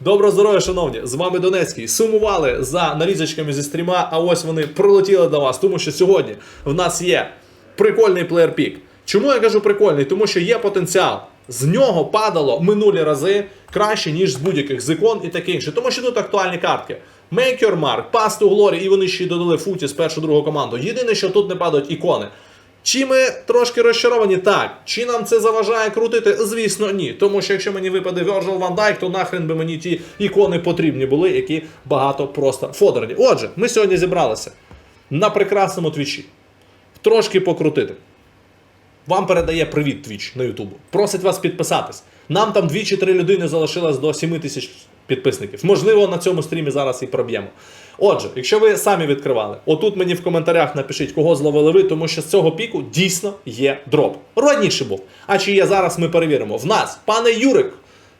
Доброго здоров'я, шановні! З вами Донецький. Сумували за нарізочками зі стріма, а ось вони прилетіли до вас, тому що сьогодні в нас є прикольний плеєр-пік. Чому я кажу прикольний? Тому що є потенціал. З нього падало минулі рази краще, ніж з будь-яких з ікон і таке інше. Тому що тут актуальні картки. Make your mark, Pass to Glory, і вони ще й додали футі з першу другу команду. Єдине, що тут не падають ікони. Чи ми трошки розчаровані? Так. Чи нам це заважає крутити? Звісно, ні. Тому що якщо мені випаде Virgil van Dijk, то нахрен би мені ті ікони потрібні були, які багато просто фодерні. Отже, ми сьогодні зібралися на прекрасному твічі. Трошки покрутити. Вам передає привіт Твіч на Ютубу. Просить вас підписатись. Нам там 2 чи 3 людини залишилось до 7 тисяч підписників. Можливо, на цьому стрімі зараз і проб'ємо. Отже, якщо ви самі відкривали, отут мені в коментарях напишіть, кого зловили ви, тому що з цього піку дійсно є дроп. Раніше був. А чи є зараз, ми перевіримо. В нас, пане Юрик,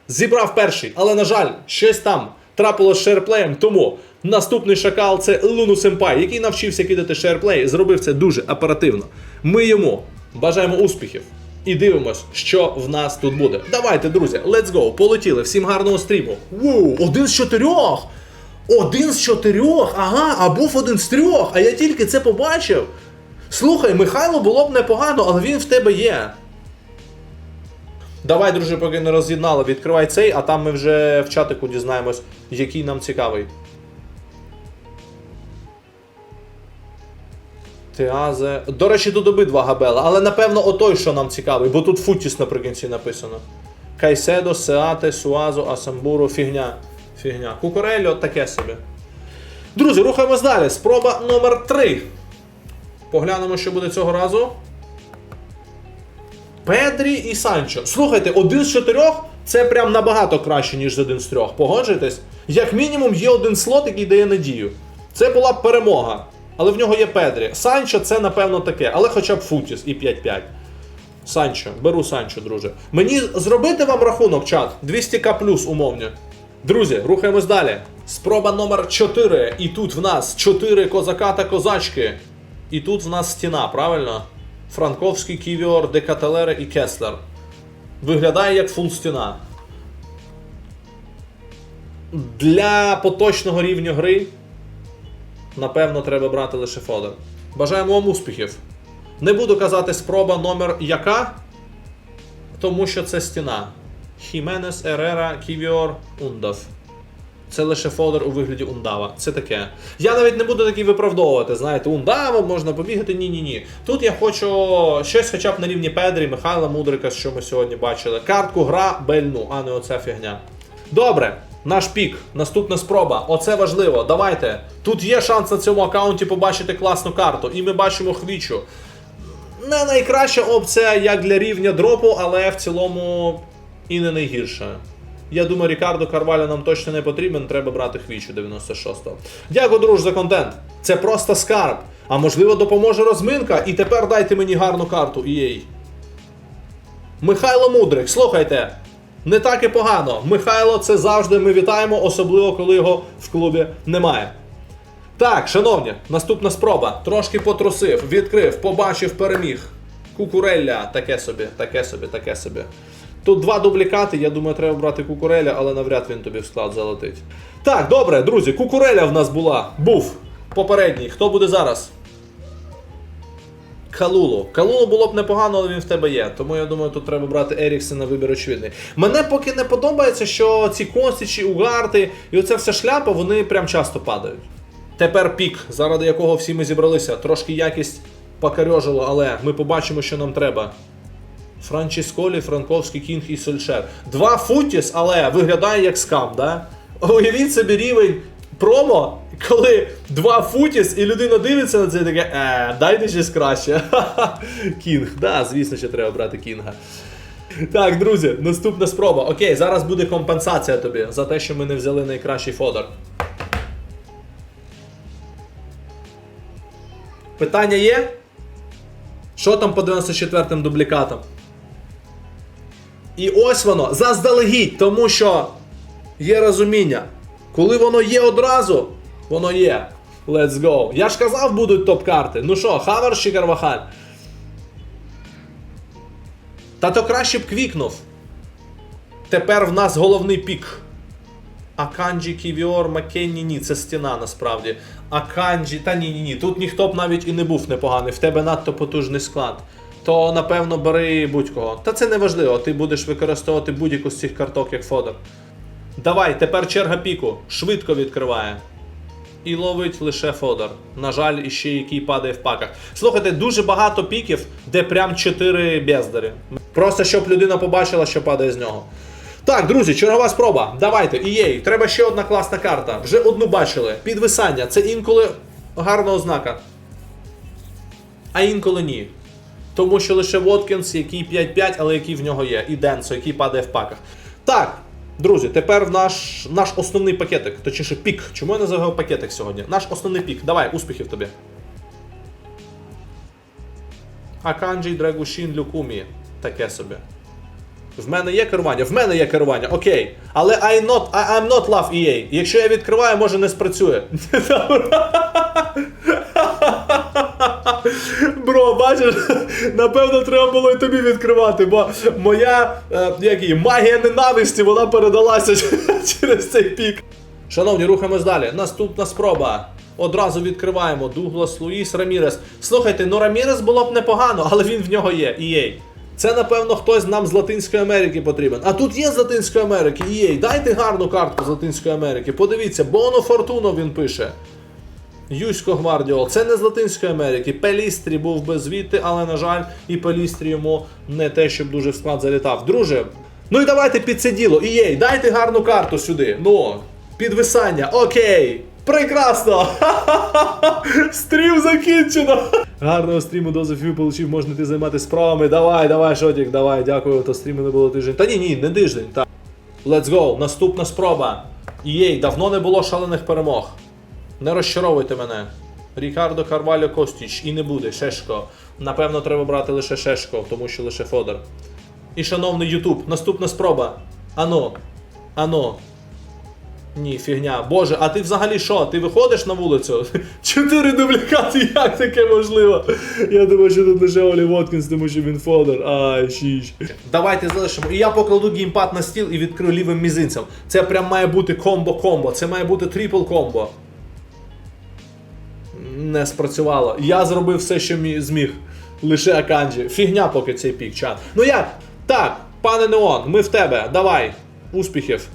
зібрав перший, але, на жаль, щось там трапилось з шерплеєм, тому наступний шакал це Луну Сенпай, який навчився кидати шерплей, зробив це дуже оперативно. Ми йому бажаємо успіхів. І дивимось, що в нас тут буде. Давайте, друзі, let's go, полетіли. Всім гарного стріму. Ву, один з чотирьох! Один з чотирьох, ага, а був один з трьох, а я тільки це побачив. Слухай, Михайло було б непогано, але він в тебе є. Давай, друже, поки не роз'єднали, відкривай цей, а там ми вже в чатику дізнаємось, який нам цікавий. Теазе. До речі, тут обидва габела, але напевно отой, що нам цікавий, бо тут Футіс наприкінці написано. Кайседо, Сеате, Суазо, Асамбуру, фігня. Фігня. Кукурельо таке собі. Друзі, рухаємось далі. Спроба номер 3. Поглянемо, що буде цього разу. Педрі і Санчо. Слухайте, один з чотирьох це прям набагато краще, ніж один з трьох. Погоджуєтесь? Як мінімум є один слот, який дає надію. Це була б перемога. Але в нього є Педрі. Санчо це, напевно, таке, але хоча б Футіс і 5-5. Санчо, беру Санчо, друже. Мені зробити вам рахунок, чат. 200к плюс умовні. Друзі, рухаємось далі. Спроба номер 4. І тут в нас 4 козака та козачки. І тут в нас стіна, правильно? Франковський, Ківіор, Декателери і Кеслер. Виглядає як фул стіна. Для поточного рівня гри, напевно, треба брати лише фодер. Бажаємо вам успіхів. Не буду казати спроба номер яка, тому що це стіна. Хіменес, Ерера, Ківіор, Ундав. Це лише фодер у вигляді ундава. Це таке. Я навіть не буду такий виправдовувати. Знаєте, ундава можна побігати. Ні, ні, ні. Тут я хочу щось, хоча б на рівні Педрі, Михайла Мудрика, що ми сьогодні бачили. Картку гра бельну, а не оця фігня. Добре, наш пік, наступна спроба. Оце важливо. Давайте. Тут є шанс на цьому аккаунті побачити класну карту. І ми бачимо хвічу. Не найкраща опція як для рівня дропу, але в цілому і не найгірша. Я думаю, Рікардо Карваля нам точно не потрібен, треба брати хвічу 96-го. Дякую, друж, за контент. Це просто скарб. А можливо, допоможе розминка, і тепер дайте мені гарну карту EA. Михайло Мудрик, слухайте. Не так і погано. Михайло, це завжди ми вітаємо, особливо коли його в клубі немає. Так, шановні, наступна спроба. Трошки потрусив, відкрив, побачив, переміг. Кукурелля, таке собі, таке собі, таке собі. Тут два дублікати, я думаю, треба брати кукуреля, але навряд він тобі в склад залетить. Так, добре, друзі, кукуреля в нас була. Був попередній. Хто буде зараз? Калулу. Калулу було б непогано, але він в тебе є. Тому я думаю, тут треба брати Еріксена вибір очевидний. Мене поки не подобається, що ці Костічі, Угарти і оця вся шляпа, вони прям часто падають. Тепер пік, заради якого всі ми зібралися. Трошки якість покарьожило, але ми побачимо, що нам треба. Франчісколі, Франковський Кінг і Сольшер. Два футіс, але виглядає як скам, да? Уявіть собі рівень промо, коли два футіс, і людина дивиться на це і таке, е, дайте щось краще. Кінг, да, звісно, що треба брати Кінга. Так, друзі, наступна спроба. Окей, зараз буде компенсація тобі за те, що ми не взяли найкращий фодер. Питання є? Що там по 94-м дублікатам? І ось воно заздалегідь, тому що є розуміння. Коли воно є одразу, воно є. Let's go. Я ж казав, будуть топ-карти. Ну що, Хаверс чи Карвахаль? Та то краще б квікнув. Тепер в нас головний пік. Аканджі, Ківіор, Маккенні, ні, це стіна насправді. Аканджі, та ні, ні, ні. Тут ніхто б навіть і не був непоганий. В тебе надто потужний склад. То напевно бери будь-кого. Та це не важливо, ти будеш використовувати будь-яку з цих карток як фодер. Давай, тепер черга піку. Швидко відкриває. І ловить лише фодор. На жаль, іще який падає в паках. Слухайте, дуже багато піків, де прям 4 бездарі. Просто щоб людина побачила, що падає з нього. Так, друзі, чергова спроба. Давайте, EA, треба ще одна класна карта. Вже одну бачили. Підвисання. Це інколи гарна ознака. А інколи ні. Тому що лише Воткінс, який 5-5, але який в нього є, і Денсо, який падає в паках. Так, друзі, тепер наш, наш основний пакетик, точніше пік. Чому я називаю пакетик сьогодні? Наш основний пік. Давай, успіхів тобі. Аканджі, Драгушін, Люкумі. Таке собі. В мене є керування, в мене є керування, окей. Але I not, I, I'm not love EA. Якщо я відкриваю, може не спрацює. Бро, бачиш, напевно, треба було і тобі відкривати, бо моя е, як її, магія ненависті вона передалася через цей пік. Шановні, рухаємось далі. Наступна спроба. Одразу відкриваємо Дуглас Луїс Рамірес. Слухайте, ну Рамірес було б непогано, але він в нього є. EA. Це, напевно, хтось нам з Латинської Америки потрібен. А тут є з Латинської Америки. EA, дайте гарну картку з Латинської Америки. Подивіться, Боно Фортуно він пише. Юсько Гвардіол, це не з Латинської Америки. Пелістрі був би звідти, але, на жаль, і Пелістрі йому не те, щоб дуже в склад залітав. Друже, ну і давайте під це діло. Ієй, дайте гарну карту сюди. Ну, підвисання, окей. Прекрасно! Стрім закінчено! Гарного стріму дозу фю получив, можна йти займатися справами. Давай, давай, Шотік, давай, дякую, то стріму не було тиждень. Та ні, ні, не тиждень. Так. Let's go, наступна спроба. Єй, давно не було шалених перемог. Не розчаровуйте мене. Рікардо Карвальо Костіч і не буде Шешко. Напевно, треба брати лише Шешко, тому що лише Фодор. І шановний Ютуб, наступна спроба. Ано. Ано. Ні, фігня. Боже, а ти взагалі що? Ти виходиш на вулицю? Чотири дублікати, як таке можливо? Я думаю, що тут лише Олі Воткінс, тому що він Фодор. Ай, шіш. Давайте залишимо. І я покладу геймпад на стіл і відкрию лівим мізинцем. Це прям має бути комбо-комбо. Це має бути трипл комбо. Не спрацювало. Я зробив все, що мі- зміг. Лише Аканджі. Фігня поки цей пік, чат. Ну як? Так, пане Неон, ми в тебе. Давай. Успіхів.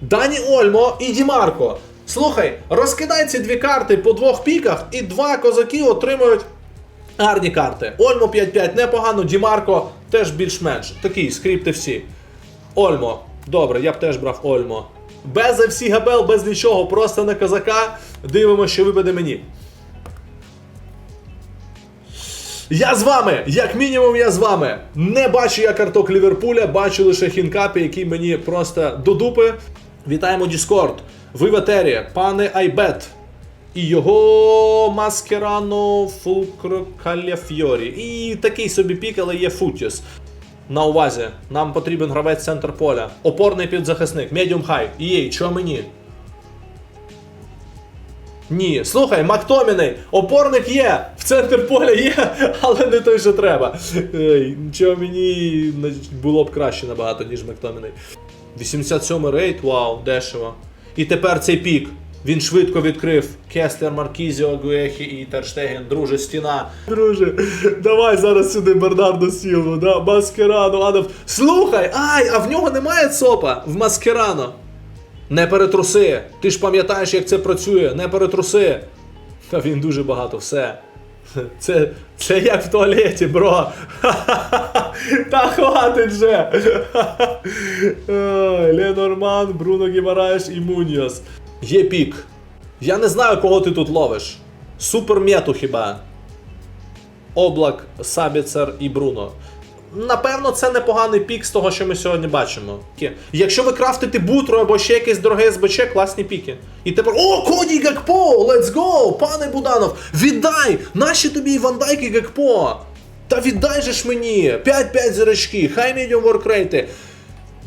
Дані Ольмо і Дімарко. Слухай, розкидай ці дві карти по двох піках, і два козаки отримують гарні карти. Ольмо 5-5 непогано, Дімарко теж більш-менш. Такий скрипти всі. Ольмо. Добре, я б теж брав Ольмо. Без FC Габел, без нічого, просто на козака. Дивимося, що випаде мені. Я з вами! Як мінімум, я з вами. Не бачу я карток Ліверпуля, бачу лише хінкапі, який мені просто до дупи. Вітаємо Discord. Ви в етері, пане Айбет. І його Маскерано Фулкро. І такий собі пік, але є Футіс. На увазі, нам потрібен гравець центр поля. Опорний підзахисник, медіум хай. Єй, чого мені? Ні, слухай, Мактоміний, опорник є, в центр поля є, але не той, що треба. Ей, чого мені було б краще набагато, ніж Мактоміний. 87 рейт, вау, дешево. І тепер цей пік. Він швидко відкрив Кеслер, Маркізіо, Гуехі і Терштеген. Друже, стіна. Друже, давай зараз сюди Бернардо Сілву, да? Маскерано, Адам. Слухай, ай, а в нього немає ЦОПа в Маскерано. Не перетруси. Ти ж пам'ятаєш, як це працює. Не перетруси. Та він дуже багато, все. Це, це як в туалеті, бро. Та хватить же. Ленорман, Бруно Гімараєш і Муньос. Є пік. Я не знаю, кого ти тут ловиш. Супер Супермету хіба. Облак, Сабіцер і Бруно. Напевно, це непоганий пік з того, що ми сьогодні бачимо. Якщо ви крафтите бутру або ще якесь дороге СБЧ, класні піки. І тепер. О, Коді Гакпо! Let's go! Пане Буданов! Віддай! Наші тобі і Вандайки Гакпо! Та віддай же ж мені! 5-5 зірочки, хай медіум воркрейти.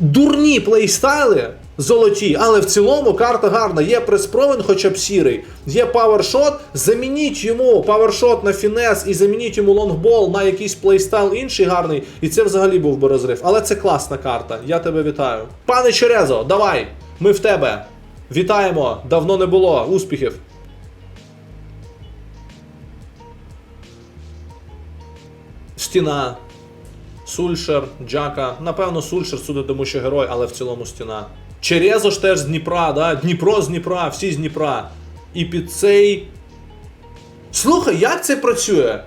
Дурні плейстайли золоті, але в цілому карта гарна. Є преспровен, хоча б сірий, є павершот. Замініть йому павершот на фінес і замініть йому лонгбол на якийсь плейстайл інший гарний. І це взагалі був би розрив. Але це класна карта. Я тебе вітаю. Пане Черезо, давай! ми в тебе. Вітаємо! Давно не було. Успіхів! Стіна. Сульшер, Джака. Напевно, Сульшер суди, тому що герой, але в цілому стіна. Черезо ж теж з Дніпра, да? Дніпро з Дніпра, всі з Дніпра. І під цей. Слухай, як це працює?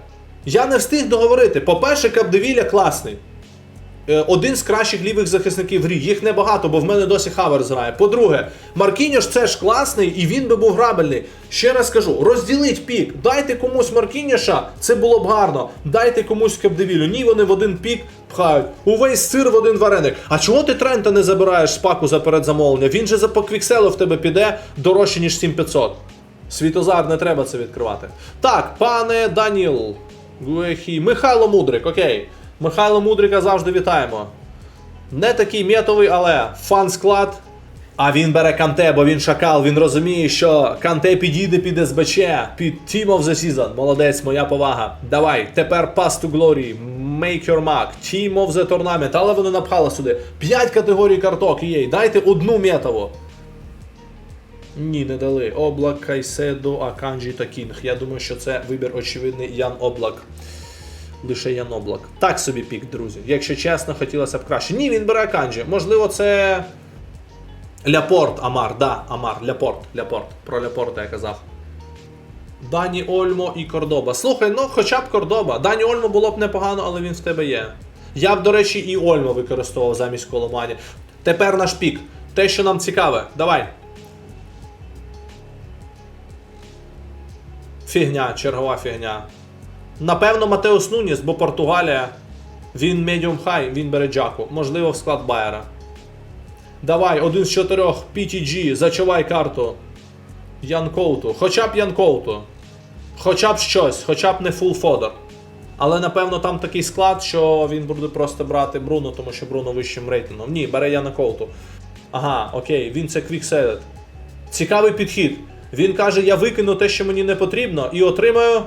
Я не встиг договорити. По-перше, Капдевіля класний. Е, Один з кращих лівих захисників грі. Їх небагато, бо в мене досі Хаверс грає. По-друге, Маркіньош це ж класний і він би був грабельний. Ще раз кажу, розділіть пік. Дайте комусь Маркіньоша, це було б гарно. Дайте комусь Капдевілю. Ні, вони в один пік пхають. Увесь сир в один вареник. А чого ти Трента не забираєш з паку за передзамовлення? Він же за по квікселу в тебе піде дорожче, ніж 7500. Світозар, не треба це відкривати. Так, пане Даніл. Михайло Мудрик, окей. Михайло Мудрика завжди вітаємо. Не такий метовий, але фан-склад. А він бере Канте, бо він шакал, він розуміє, що Канте підійде під СБЧ, під Team of the Season. Молодець, моя повага. Давай, тепер Pass to Glory, Make Your Mark, Team of the Tournament, але вони напхали сюди. 5 категорій карток є. Дайте одну метову. Ні, не дали. Облак, Кайседо, Аканджі та Кінг. Я думаю, що це вибір очевидний Ян Облак. Лише Ян Облак. Так собі пік, друзі. Якщо чесно, хотілося б краще. Ні, він бере Аканджі. Можливо, це. Ляпорт, Амар, да, Амар, Ляпорт, Ляпорт. Про Ляпорта я казав. Дані Ольмо і Кордоба. Слухай, ну хоча б Кордоба. Дані Ольмо було б непогано, але він в тебе є. Я б, до речі, і Ольмо використовував замість Коломані. Тепер наш пік. Те, що нам цікаве. Давай. Фігня, чергова фігня. Напевно, Матеус Нуніс, бо Португалія. Він медіум хай, він бере Джаку. Можливо, в склад Байера. Давай, один з чотирьох PTG, зачувай карту. Янкоуту. Хоча б Янкоуту. Хоча б щось, хоча б не фул фодер. Але напевно там такий склад, що він буде просто брати Бруно, тому що Бруно вищим рейтингом. Ні, бере Янкоуту. Ага, окей, він це квікселет. Цікавий підхід. Він каже: я викину те, що мені не потрібно, і отримаю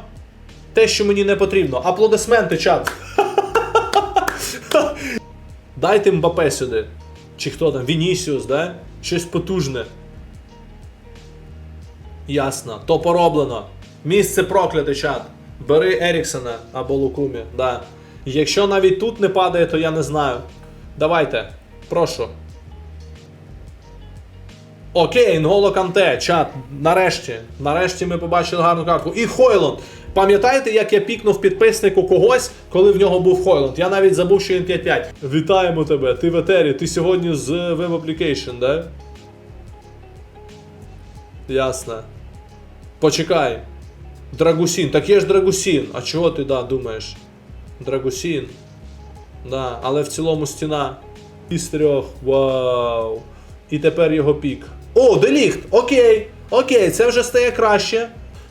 те, що мені не потрібно. Аплодисменти, чат. Дайте Мбапе сюди. Чи хто там? Вінісіус, да? Щось потужне. Ясно. То пороблено. Місце прокляте, чат. Бери Еріксона або Лукумі. Да. Якщо навіть тут не падає, то я не знаю. Давайте. Прошу. Окей, Нголо Канте, чат. Нарешті. Нарешті ми побачили гарну картку. І Хойланд. Пам'ятаєте, як я пікнув підписнику когось, коли в нього був Хойланд? Я навіть забув, що він 5-5. Вітаємо тебе, ти в етері, ти сьогодні з Web Application, да? Ясно. Почекай. Драгусін. Так є ж Драгусін. А чого ти да, думаєш? Драгусін. Да, але в цілому стіна. Із трьох. Вау. І тепер його пік. О, деліхт! Окей. Окей, це вже стає краще.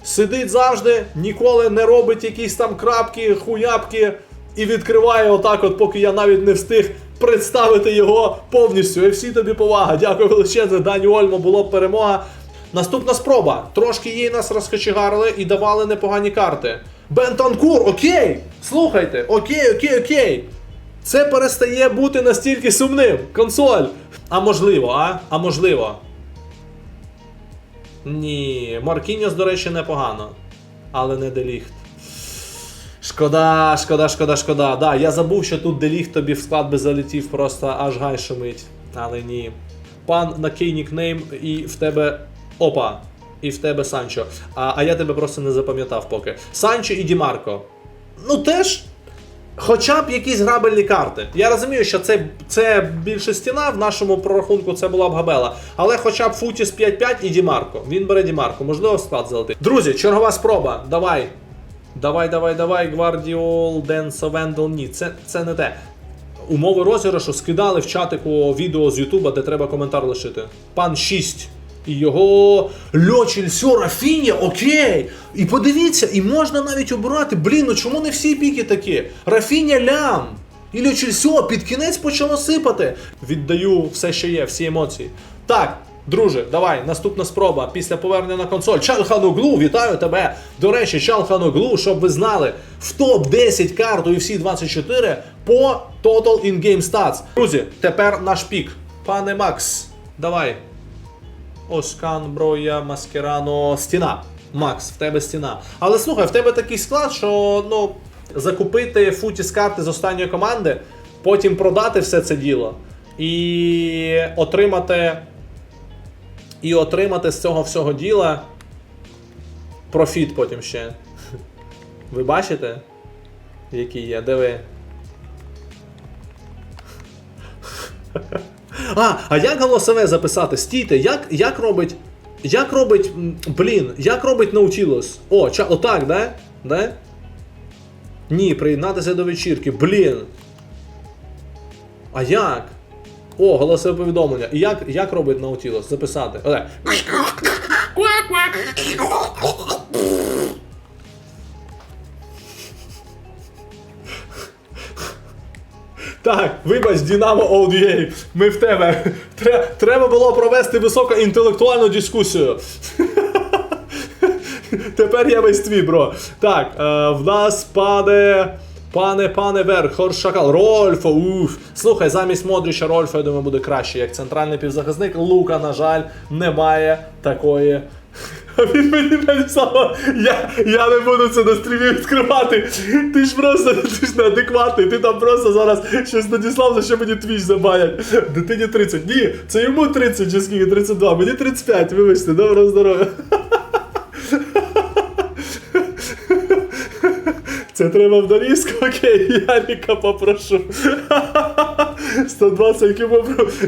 Сидить завжди, ніколи не робить якісь там крапки, хуяпки і відкриває отак, от, поки я навіть не встиг представити його повністю. І всі тобі повага. Дякую величезне, Дані Ольмо, було б перемога. Наступна спроба. Трошки їй нас розкочегарили і давали непогані карти. Бентанкур, окей! Слухайте, окей, окей, окей. Це перестає бути настільки сумним. Консоль. А можливо, а? А можливо. Ні, Маркіньос, до речі, непогано. Але не Деліхт. Шкода, шкода, шкода, шкода. Да, я забув, що тут Деліхт тобі в склад би залетів, просто аж гай шумить. Але ні. Пан на кей нікнейм, і в тебе. Опа! І в тебе Санчо. А, а я тебе просто не запам'ятав поки. Санчо і Дімарко. Ну теж. Хоча б якісь грабельні карти. Я розумію, що це, це більше стіна, в нашому прорахунку це була б габела. Але хоча б Футіс 5-5 і Дімарко. Він бере Дімарко, можливо, склад залетить. Друзі, чергова спроба. Давай. Давай, давай, давай, Гвардіол, Денсо, Вендел. Ні, це, це не те. Умови розіграшу скидали в чатику відео з Ютуба, де треба коментар лишити. Пан 6. І його Льочель Рафіня, окей. І подивіться, і можна навіть обирати. Блін, ну чому не всі піки такі? Рафіня лям. І Льочель під кінець почало сипати. Віддаю все, що є, всі емоції. Так, друже, давай, наступна спроба після повернення на консоль. Чалханоглу, вітаю тебе. До речі, Чалханоглу, щоб ви знали, в топ-10 карту і всі 24 по Total In-Game Stats. Друзі, тепер наш пік. Пане Макс, давай. Оскан, Броя, Маскерано, стіна. Макс, в тебе стіна. Але слухай, в тебе такий склад, що ну, закупити футіс карти з останньої команди, потім продати все це діло і отримати. І отримати з цього всього діла профіт потім ще. Ви бачите? Який є? Диви. А, а як голосове записати? Стійте, як, як робить. Як робить. Блін, як робить Nautilus? О, ча, отак, да? Да? Ні, приєднатися до вечірки. Блін. А як? О, голосове повідомлення. І як, як робить Nautilus? Записати. Оле. Так, вибач, Дінамо ODA, ми в тебе. Треба було провести високоінтелектуальну дискусію. Тепер я весь твій, бро. Так, е, в нас пане. Пане, пане Верх, Хоршакал, Рольфо, уф. Слухай, замість Модріча Рольфа, я думаю, буде краще, як центральний півзахисник. Лука, на жаль, немає такої. Він мені написав, я, я не буду це на стрімі відкривати. Ти ж просто ти ж неадекватний, ти там просто зараз щось надіслав, за що мені твіч забанять. Дитині 30. Ні, це йому 30 чи скільки 32, мені 35, вибачте, доброго здоров'я. Це треба в дорізку, окей, Яріка попрошу. 120 км.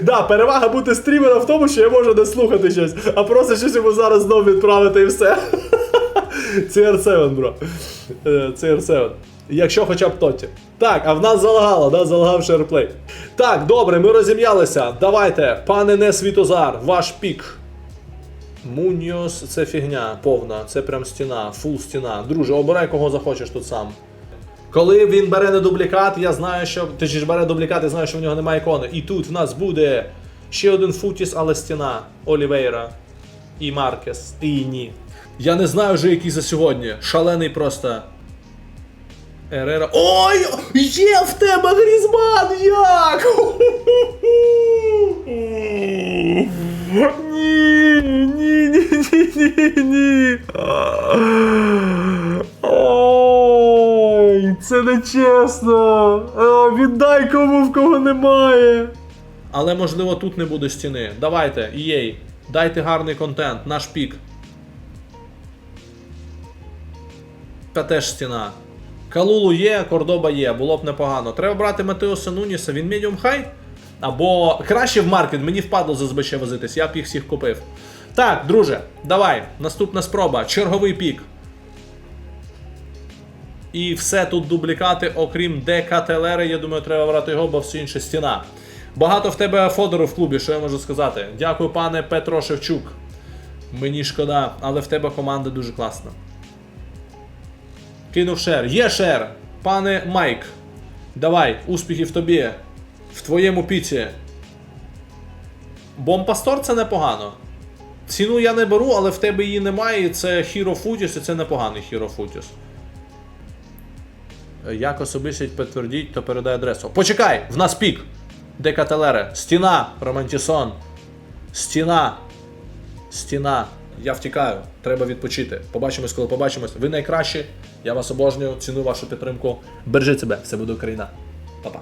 Да, перевага бути стрімером в тому, що я можу не слухати щось, а просто щось йому зараз знову відправити і все. CR7, бро. Е, CR7. Якщо хоча б тоті. Так, а в нас залагало, да, залагав шерплей. Так, добре, ми розім'ялися. Давайте, пане не Світозар, ваш пік. Муньос це фігня повна, це прям стіна, фул стіна. Друже, обирай кого захочеш тут сам. Коли він бере не дублікат, я знаю, що. Ти ж бере дублікат, я знаю, що в нього немає ікони. І тут в нас буде ще один футіс, але стіна. Олівейра. І Маркес. І ні. Я не знаю вже, який за сьогодні. Шалений просто. Ерера. Ой! Є в тебе Грізман! Як? Ні, ні, ні, ні, ні, ні. Ой, це не чесно. А, Віддай кому в кого немає. Але можливо тут не буде стіни. Давайте, EA, дайте гарний контент, наш пік. Та теж стіна. Калулу є, Кордоба є, було б непогано. Треба брати Матеоса Нуніса, він медіум хай. Або краще в маркет, мені впадло за ЗБЧ возитись, я б їх всіх купив. Так, друже, давай, наступна спроба, черговий пік. І все тут дублікати, окрім ДКТЛР, я думаю, треба брати його, бо все інше стіна. Багато в тебе фодору в клубі, що я можу сказати. Дякую, пане Петро Шевчук. Мені шкода, але в тебе команда дуже класна. Кинув шер. Є шер! Пане Майк. Давай, успіхів тобі. В твоєму піці. Бомпастор це непогано. Ціну я не беру, але в тебе її немає. і Це Hero Footies, і це непоганий Hero Footies. Як особистість підтвердіть, то передай адресу. Почекай! В нас пік! Де Декателере. Стіна, Романтісон. Стіна. Стіна. Я втікаю. Треба відпочити. Побачимось, коли побачимось. Ви найкращі. Я вас обожнюю, ціную вашу підтримку. Бережіть себе, все буде Україна. Па-па.